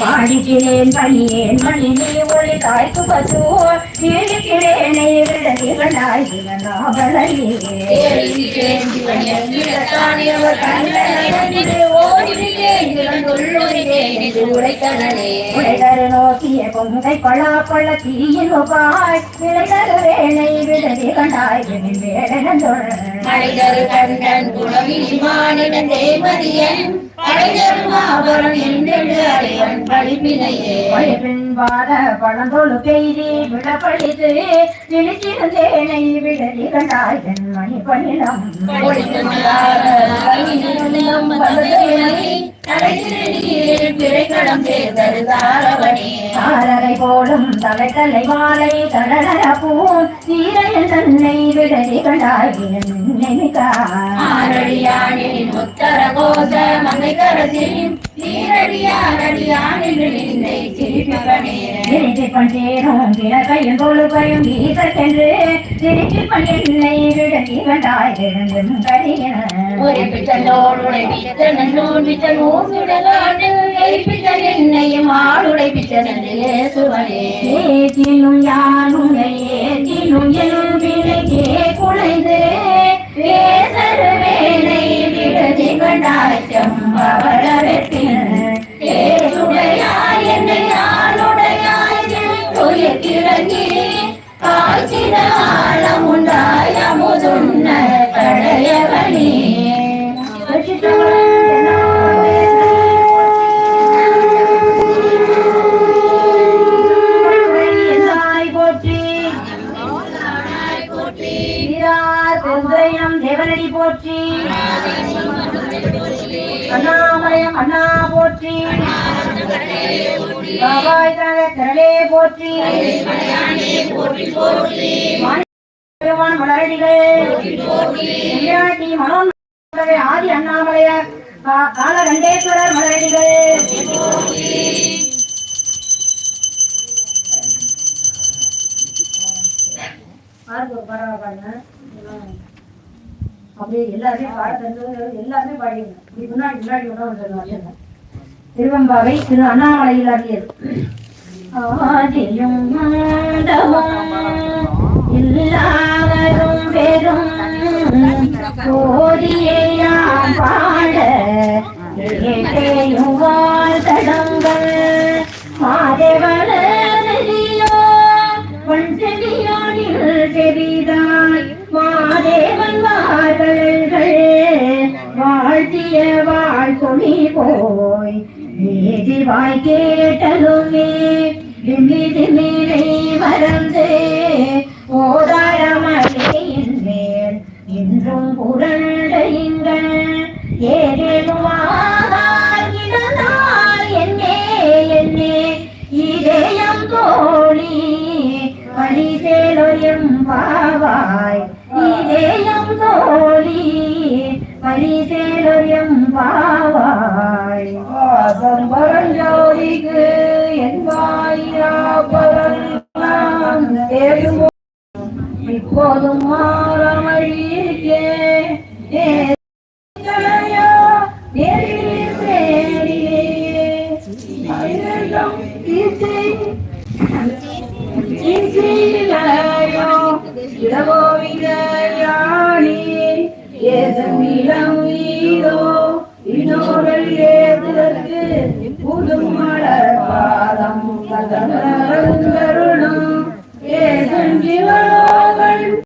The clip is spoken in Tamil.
பாடிக்கிறேன் பணியேன் மணினே ஒரு தாய்க்கு பசுவோ நீடிக்கிறேனை விடதிகளாய் விகனாவலையே சிவன் எவ்விடத்தான் இவர் கண்டனை ஓடிவிட்டேன் நோக்கிய பொங்கை கொள்ள விளைதரு கண்டாய் வேடனந்தொழ கண்டன் தேவதியன் என்றெழு படிப்பினையே பெய்தி விடப்பழித்து விழித்திருந்தேனை கண்டாய் மணி பணிலம் தாரரை போலும் தலை தலை மாலை தடலர பூன் சீரையில் தன்னை விடதி கண்டாய் கோச மங்கை கரசின் நீரடியாரடியானின் நின்னை பஞ்சேரும் கிழக்கையும் தொழுகையும் வீசக்கென்று திருச்சி பஞ்சென்னை விடதி கண்டாய் எழுந்தும் கடியன ஒரு பிச்சனோடுடை பிச்சனன் நூல் பிச்சன் ஊசுடலாண்டில் எரிப்பிச்சன் என்னையும் ஆளுடை பிச்சனே சுவனே யானும் போற்றி. அண்ணாமயம் அண்ணா போற்றி பாபாய் தர திரளே போற்றி பெருமான் மலரடிகள் எம்பிராட்டி மனோன் ஆதி அண்ணாமலையார் கா- காலகண்டேஸ்வரர் மலரடிகள். அப்படியே எல்லாருமே பாட தெரிஞ்சவங்க எல்லாருமே பாடிங்க முன்னாடி முன்னாடி திருவம்பாவை திரு அண்ணாமலையில் அடியது ஆதியும் எல்லாவரும் பெரும் வாழ்த்திய வாழ்த்துணி போய். நீதி வாய் கேட்டதுமே விமிதி மேலே மறந்து ஓதாரமலையின் மேல் இன்றும் புரண்டையுங்கள் ஏதேனுமானால் என்னே என்னே. இதயம் தோழி பரிசேலொயம் பாவாய் இதயம் தோழி பரிசேலரியம் பாவாய். வாசம் பரஞ்சோதிக்கு என் தேடுமோ இப்போதும் மாறாமல் இருக்கேன் ஏசம் இளம் வீதோ இன்னொரு ஏதுதற்கு புது மலர் பாதம் கதங்க